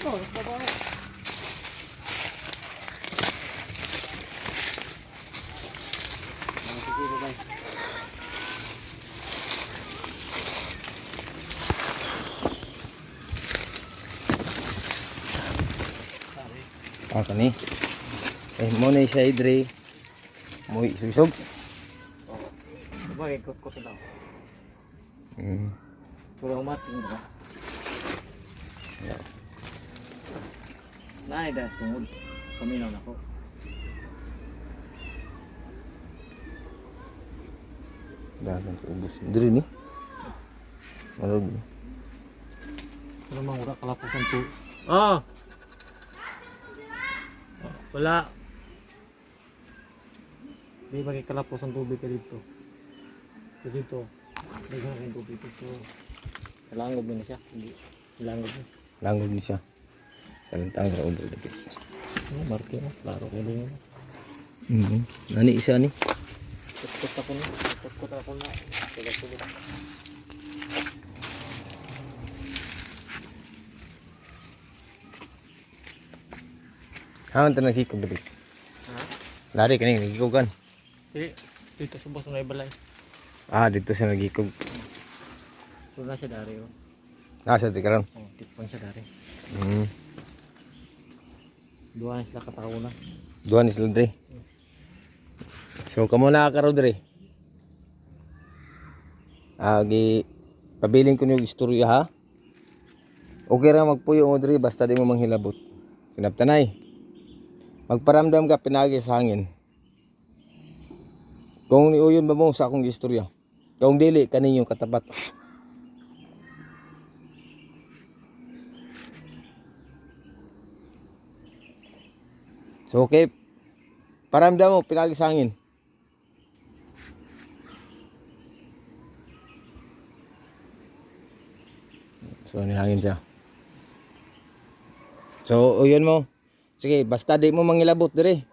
Oh, babae. Sige, babae. Ang kani. Eh, muna siya idre. Mo isusog. Oo. Oh, babae, kukot lang. Hmm. Puro matin ba? Yeah. Naay das tungod. Paminaw na ko. Dagan sa ubos. Diri ni. Marog. Ano mang ura kalapusan to? Oh! oh wala. Di ba kay kalapusan tubig ka dito? Dito. Dagan kay tubig dito. Langob na siya. Langob na. Langog ni siya. Salintang ra udre dapit. Ano, marke na. Klaro ko din yun. Mm. Nani isa ni. Tutkot ako na. Tutkot ako na. Sulit-sulit. Haon ta nagkikog dapit. Ha? Lari kani nagkikogan. Di, dito sa boss na ibalay. Ah, dito siya nagkikog. So na siya dari oh. Nasa di karon. Oh, tikpan siya dari. Mm. Dua na sila katao na. Duha ni sila dre. So kamo na ka raw dre. Ah, gi pabiling ko yung istorya ha. Okay ra magpuyo mo dre basta di mo manghilabot. Sinaptanay. Magparamdam ka pinagi sa hangin. Kung niuyon ba mo sa akong istorya. Kung dili kaninyong katapat. So okay, paramdam mo pinagi sa hangin. So nihangin siya. So, yun mo. Sige, basta di mo mangilabot dire.